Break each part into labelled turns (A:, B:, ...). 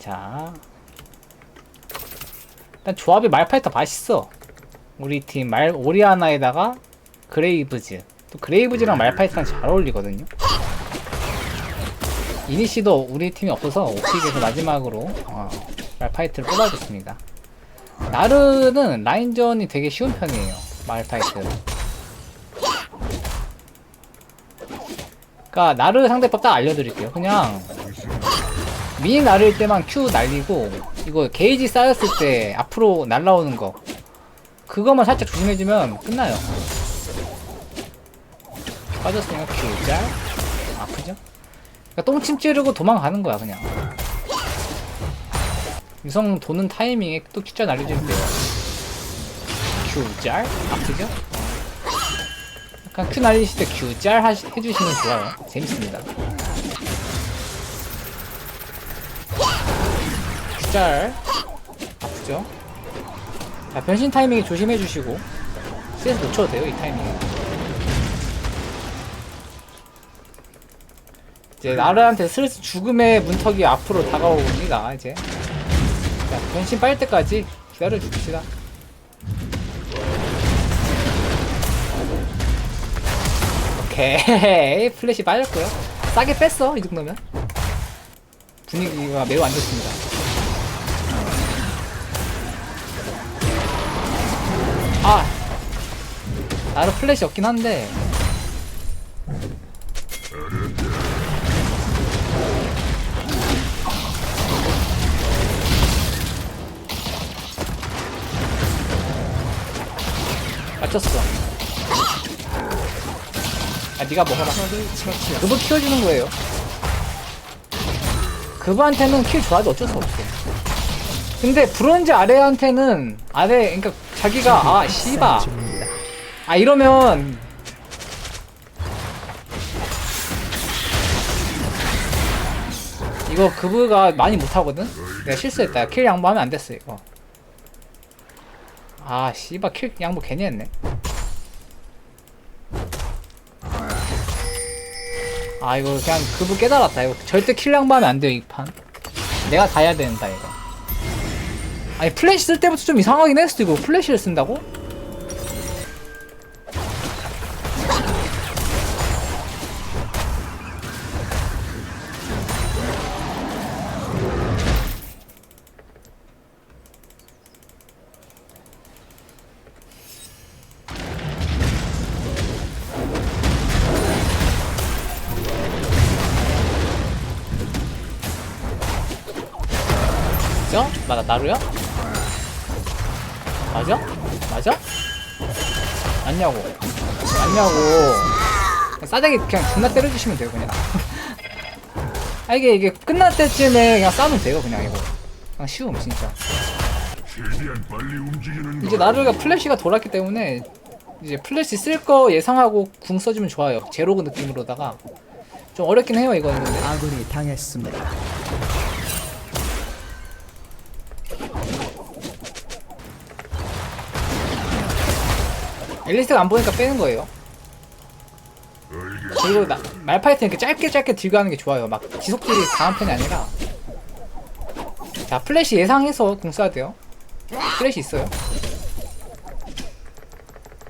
A: 자. 일단 조합이 말파이터 맛있어. 우리 팀 말 오리아나에다가 그레이브즈. 또 그레이브즈랑 말파이터랑 잘 어울리거든요. 이니시도 우리 팀이 없어서 오픽에서 마지막으로 어, 말파이트를 뽑아줬습니다. 나르는 라인전이 되게 쉬운 편이에요 말파이트 그니까 나르 상대법 딱 알려드릴게요. 그냥 미니 나를 때만 Q 날리고 이거 게이지 쌓였을 때 앞으로 날라오는 거. 그거만 살짝 조심해주면 끝나요. 빠졌으니까 Q 짤. 아프죠? 그러니까 똥침 찌르고 도망가는 거야 그냥. 유성 도는 타이밍에 또 Q짤 날려주면 돼요. Q짤? 아프죠? 약간 Q 날리실 때 Q짤 해주시면 좋아요. 재밌습니다 짤. 아프죠? 자 변신 타이밍 조심해 주시고. CS 놓쳐도 돼요 이 타이밍에. 이제 나르한테 슬슬 죽음의 문턱이 앞으로 다가옵니다 이제. 자 변신 빨 때까지 기다려 줍시다. 오케이. 플래시 빠졌고요. 싸게 뺐어 이 정도면. 분위기가 매우 안 좋습니다 아. 나름 플래시 없긴 한데. 맞췄어. 아 니가 먹어라. 그거 키워주는 거예요. 그분한테는 킬 좋아도 어쩔 수 없어. 근데 브론즈 아래한테는 아래 그러니까 자기가 아 씨바. 아 이러면 이거 그브가 많이 못하거든? 내가 실수했다. 킬 양보하면 안 됐어 이거. 아 씨바 킬 양보 괜히 했네. 아 이거 그냥 그브 깨달았다. 이거 절대 킬 양보하면 안 돼요 이판. 내가 다 해야 된다 이거 아니 플래시 쓸 때부터 좀 이상하긴 했어 이거 플래시를 쓴다고? 맞아? 맞아 나루야? 맞아? 맞아? 맞냐고. 맞냐고. 싸대기 그냥 존나 때려주시면 돼요 그냥. 아 이게 이게 끝날 때쯤에 그냥 싸면 돼요 그냥 이거. 그냥 쉬움 진짜. 이제 나루가 플래시가 돌았기 때문에 이제 플래시 쓸 거 예상하고 궁 써주면 좋아요. 제로그 느낌으로다가. 좀 어렵긴 해요 이거는. 근데
B: 아군이 당했습니다.
A: 앨리스가 안 보니까 빼는 거예요 그리고 나, 말파이트는 이렇게 짧게 짧게 들고 하는 게 좋아요. 막 지속질이 강한 편이 아니라. 자, 플래시 예상해서 공 써야 돼요. 플래시 있어요.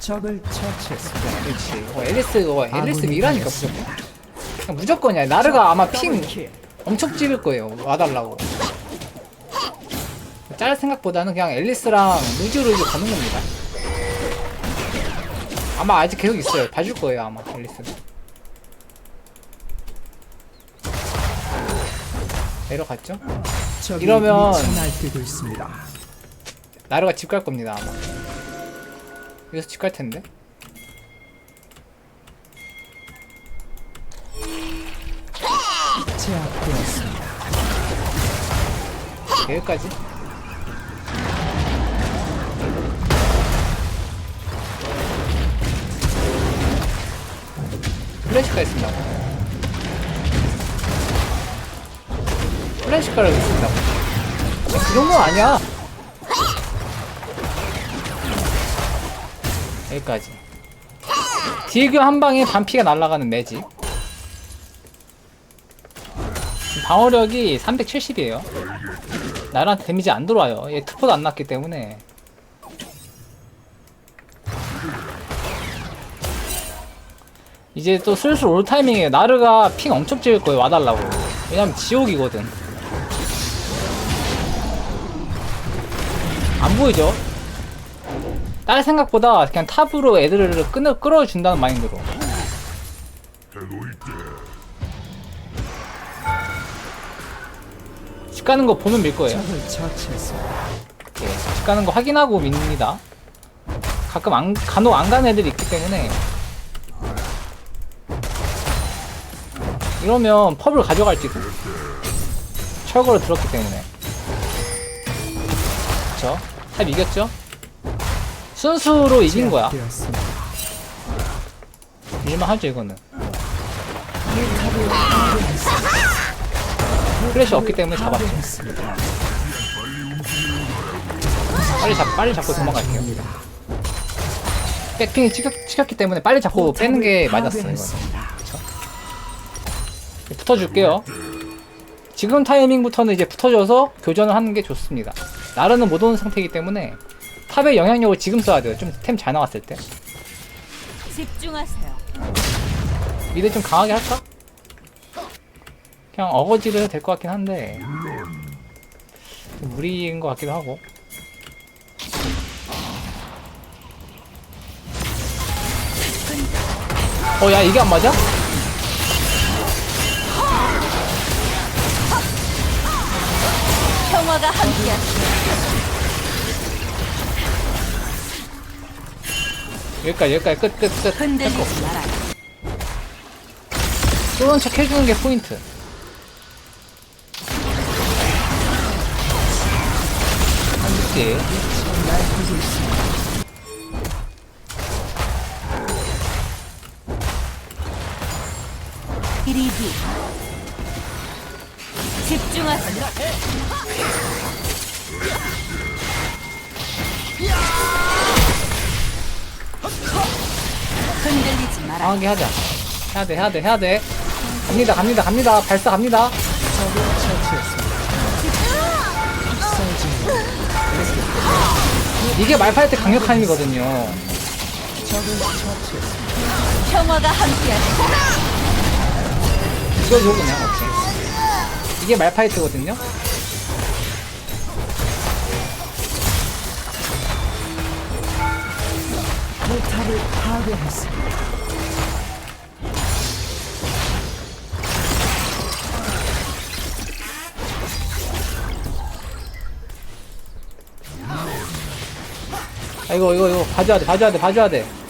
B: 적을 처치했습니다.
A: 그렇지. 어, 앨리스, 어, 앨리스 미라니까 무조건. 그냥 무조건이야. 나르가 아마 핑 엄청 찍을 거예요. 와달라고. 짤 생각보다는 그냥 앨리스랑 루즈로 이제 거는 겁니다. 아마 아직 계속 있어요. 봐줄 거예요, 아마 앨리스는. 내려갔죠? 이러면-. 나루가 집 갈 겁니다 아마 여기서 집 갈 텐데
B: 제압되었습니다.
A: 여기까지 플래시가 있습니다 플래시가를 있습니다 그 정도는 아니야 여기까지 딜교 한 방에 반피가 날아가는 매직 방어력이 370이에요. 나한테 데미지 안 들어와요. 얘 특포도 안 났기 때문에. 이제 또 슬슬 올 타이밍에 나르가 핑 엄청 찍을 거예요. 와달라고. 왜냐면 지옥이거든. 안 보이죠? 딸 생각보다 그냥 탑으로 애들을 끌어, 끌어준다는 마인드로. 집 가는 거 보면 밀 거예요. 예, 집 가는 거 확인하고 밉니다. 가끔 안, 간혹 안 가는 애들이 있기 때문에. 이러면 펍을 가져갈지도. 철거를 들었기 때문에. 그쵸? 탑 이겼죠? 순수로 이긴 거야.
B: 제압되었습니다.
A: 밀만 하죠, 이거는. 플래시 없기 때문에 잡았죠. 빨리 잡, 빨리 잡고 도망갈게요. 백핑이 찍혔, 찍혔기 때문에 빨리 잡고 빼는 게 맞았어, 이거는. 붙어줄게요. 지금 타이밍부터는 이제 붙어줘서 교전을 하는 게 좋습니다. 나르는 못 오는 상태이기 때문에 탑의 영향력을 지금 써야 돼요. 좀 템 잘 나왔을 때.
C: 집중하세요.
A: 미드 좀 강하게 할까? 그냥 어거지를 해도 될 것 같긴 한데 좀 무리인 것 같기도 하고 어 야 이게 안 맞아?
C: 평화가 함께하시오.
A: 여기까지 여기까지 끝 끝끝
C: 흔들리지.
A: 쏘는 척 해주는 게 포인트
B: 있습니다.
C: 이리기. 집중하세요. 흔들리지 마라.
A: 강하게 하자 해야 돼 해야 돼 해야 돼 갑니다 갑니다 갑니다 발사 갑니다. 이게 말파이트 강력한 힘이거든요.
C: 평화가 함께하시오.
A: 이거 오케이 이게 말파이트거든요
B: 포탑을 파괴했습니다.
A: 아 이거 이거 이거 봐줘야 돼 봐줘야 돼 봐줘야 돼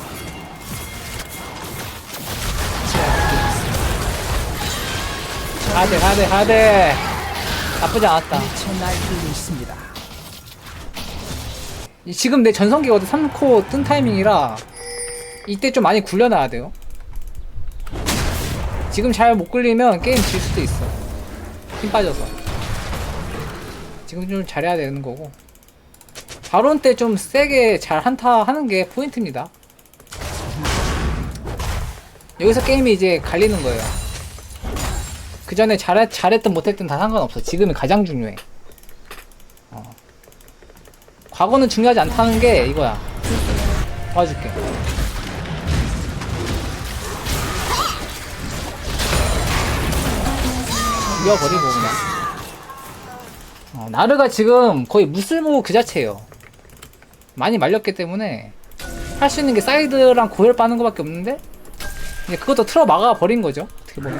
A: 가야돼 가야돼 가야돼 나쁘지
B: 않았다.
A: 이- 지금 내 전성기거든 3코 뜬 타이밍이라 이때 좀 많이 굴려놔야 돼요. 지금 잘 못 굴리면 게임 질 수도 있어. 힘 빠져서. 지금 좀 잘해야 되는 거고. 바론 때 좀 세게 잘 한타 하는 게 포인트입니다. 여기서 게임이 이제 갈리는 거예요 그 전에 잘, 잘했든 못했든 다 상관없어 지금이 가장 중요해 과거는 중요하지 않다는 게 이거야. 도와줄게. 이어버리고 그냥. 어, 나르가 지금 거의 무슬모 그 자체예요. 많이 말렸기 때문에 할 수 있는 게 사이드랑 고열 빠는 거밖에 없는데 이제 그것도 틀어 막아 버린 거죠. 어떻게 보면.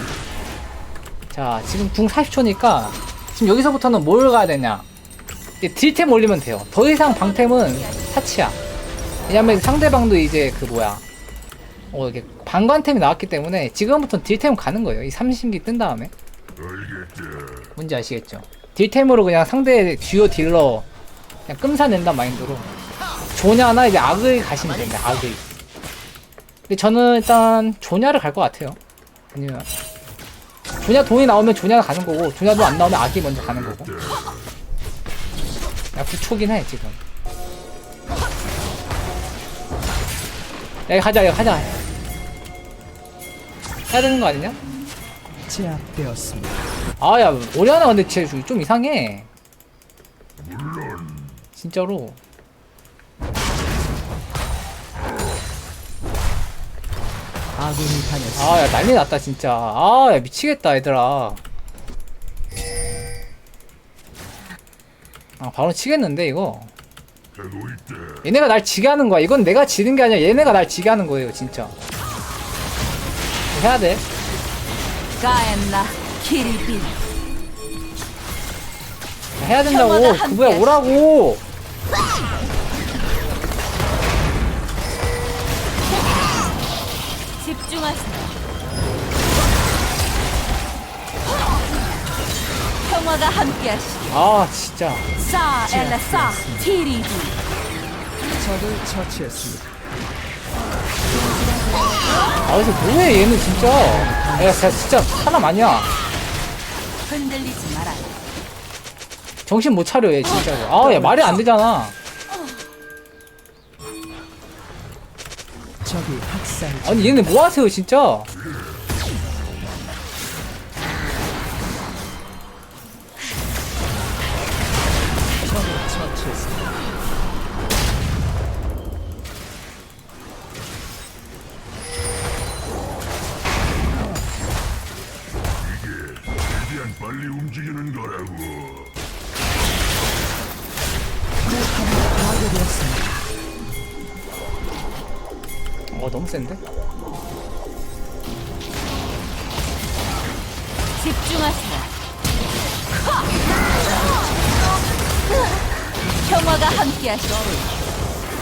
A: 자, 지금 궁 40초니까 지금 여기서부터는 뭘 가야 되냐? 딜템 올리면 돼요. 더 이상 방템은 사치야. 왜냐면 상대방도 이제 그 뭐야. 어, 이게 방관템이 나왔기 때문에 지금부터 딜템 가는 거예요. 이 삼신기 뜬 다음에. 뭔지 아시겠죠? 딜템으로 그냥 상대 주요 딜러 그냥 끔사낸단 마인드로. 조냐나 이제 악의 가시면 됩니다. 악의. 근데 저는 일단 조냐를 갈 것 같아요. 아니면 조냐 돈이 나오면 조냐가 가는 거고 조냐도 안 나오면 악이 먼저 가는 거고. 야 부초긴 해 지금. 야 이거 하자 이거 하자. 해야 되는 거 아니냐?
B: 제압되었습니다.
A: 아야 오리아나 근데 쟤좀 이상해 진짜로
B: 아군이 당했습니다.
A: 아 야 난리 났다 진짜. 아 야 미치겠다 얘들아. 아 바로 치겠는데 이거. 얘네가 날 지게 하는 거야. 이건 내가 지는 게 아니라 얘네가 날 지게 하는 거예요 진짜. 해야 돼.
C: 가엔나? 키리빈.
A: 해야 된다고. 그
C: 함께하시-
A: 오라고
C: 평화가 함께하시길.
A: 아 진짜
C: 사 엘라 사 티리비
B: 적을 처치했습니다.
A: 아 그래서 뭐해 얘는 진짜 야 진짜, 진짜 사람 아니야
C: 흔들리지 마라.
A: 정신 못 차려 얘 진짜로 아야 말이 안 되잖아
B: 적이 학살 중.
A: 아니 얘네 뭐 하세요 진짜 센데
C: 집중하세요. 평화가 함께하시길.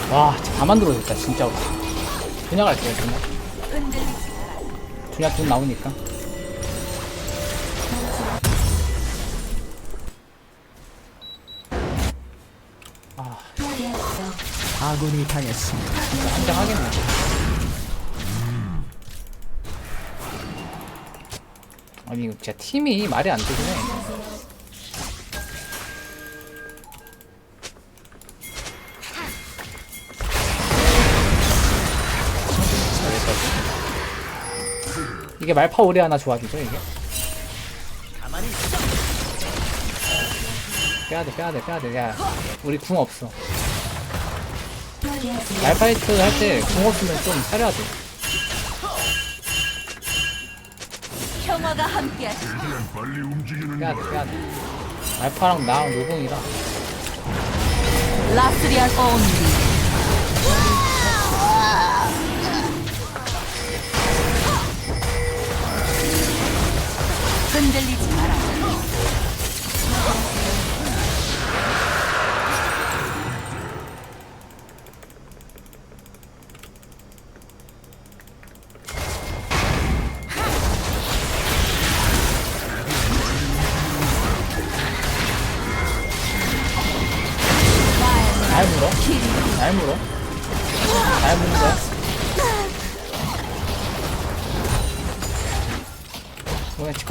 A: 와 진짜 다 만들어졌다 진짜로 분양
C: 흔들리지 마라.
A: 분양 돈 나오니까 아
B: 아군이 당했습니다.
A: 진짜 한장 하겠네 아니 이거 진짜 팀이 말이 안 되긴 해. 이게 말파 오리 하나 조합이죠 이게? 빼야돼 빼야돼 빼야돼. 야 우리 궁 없어. 말파이트 할 때 궁 없으면 좀 사려야 돼
C: 평화가 함께하시길.
D: 최대한 빨리 움직이는
A: 빼야 돼
D: 거라.
A: 빼야돼 말파랑 나랑 노궁이라
C: 라스리안 온리. 흔들리지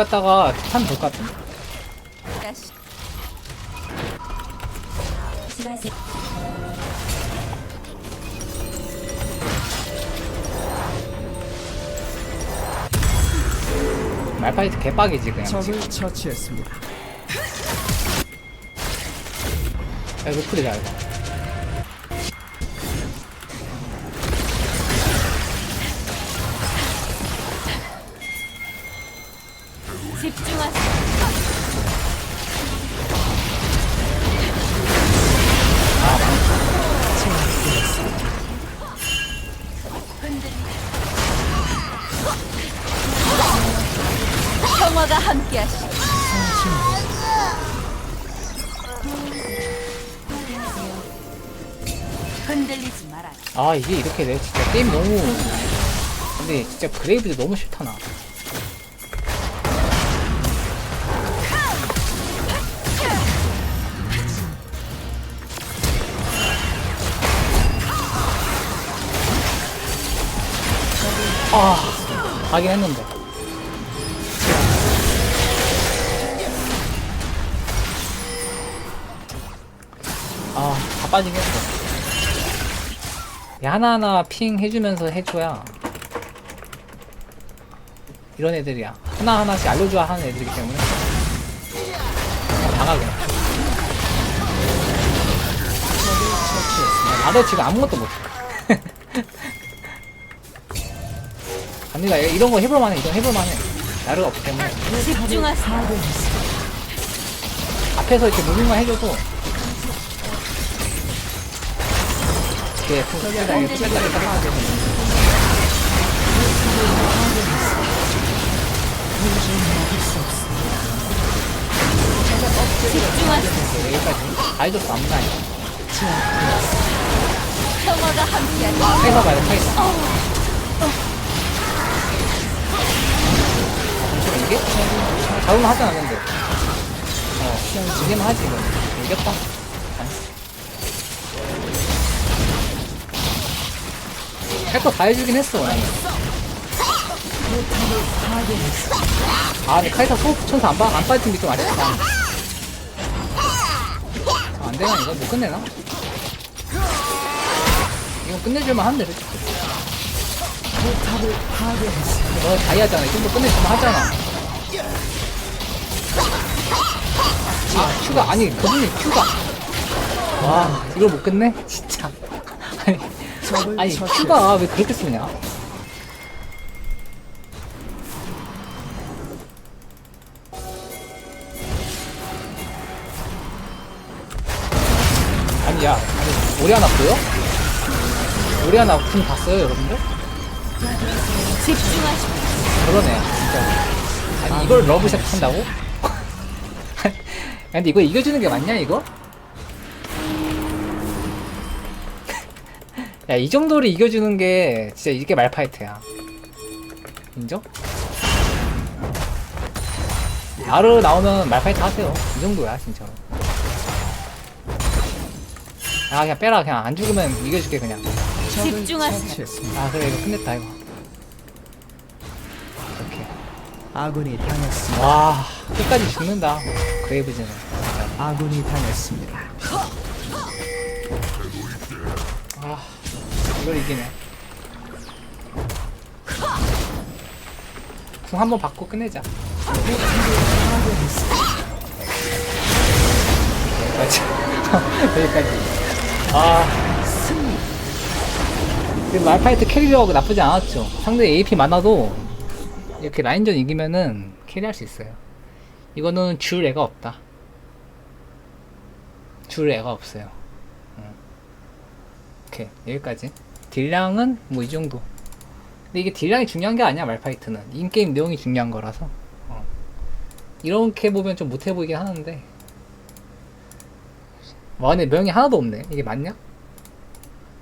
A: 갔다가 같은데
C: 다시
A: 말파이트 개빡이지 그냥
B: 적을 처치했습니다.
A: 야 노플이다 이
C: 평화가 함께하시길. 흔들리지 마라.
A: 아 이게 이렇게 돼 진짜 게임 너무 근데 진짜 그레이브도 너무 싫다 나 아, 하긴 했는데. 빠지긴 했어. 야, 하나하나 핑 해주면서 해줘야. 이런 애들이야. 하나하나씩 알려줘야 하는 애들이기 때문에. 그냥 당하게. 나도 지금 아무것도 못해. 언니가 이런 거 해볼만해. 이런 거 해볼만해. 나르가 없기 때문에.
C: 집중하세요.
A: 앞에서 이렇게 무빙만 해줘도 이렇게 뺐다 하게 되면
C: 집중하세요.
A: 여기까지 다 해줬어 아무나 아니야
C: 평화가
A: 봐야 돼 카이사 잠시만 이게? 잡으면 하잖아 근데 어 이기면 하지 이거 이겼다 할거다 해주긴 했어 아 근데 카이사 소천사 안 빠- 안 빠진 게 좀 아쉽다 아, 안 되나 이거 못 끝내나? 이거 끝내줄만 한데 솔직히. 너 다이아잖아. 이 정도 끝내주면 하잖아. 아, 큐가, 아니, 그분이 큐가. 와, 이걸 못 끝내? 진짜. 아니, 아니. 큐가 왜 그렇게 쓰냐? 아니, 야, 아니, 오리아나 보여? 오리아나 궁 봤어요, 여러분들? 그러네 진짜 아니 이걸 러브샷 한다고? 야, 근데 이거 이겨주는 게 맞냐 이거? 야 이 정도로 이겨주는 게 진짜 이게 말파이트야. 인정? 나르 나오면 말파이트 하세요. 이 정도야 진짜로. 아 그냥 빼라. 그냥 안 죽으면 이겨줄게 그냥.
C: 집중하세요.
A: 아 그래 이거 끝냈다 이거. 이렇게
B: 아군이 당했습니다.
A: 와 끝까지 죽는다 그레이브즈는.
B: 아군이 당했습니다.
A: 아 이걸 이기네 궁 한번 받고 끝내자. 여기까지 여기까지. 아. 근데 말파이트 캐리력은 나쁘지 않았죠. 상대 AP 많아도 이렇게 라인전 이기면은 캐리할 수 있어요. 이거는 줄 애가 없다. 줄 애가 없어요. 오케이. 여기까지 딜량은 뭐 이 정도. 근데 이게 딜량이 중요한 게 아니야 말파이트는. 인게임 내용이 중요한 거라서. 어. 이렇게 보면 좀 못해 보이긴 하는데. 와 근데 명이 하나도 없네. 이게 맞냐?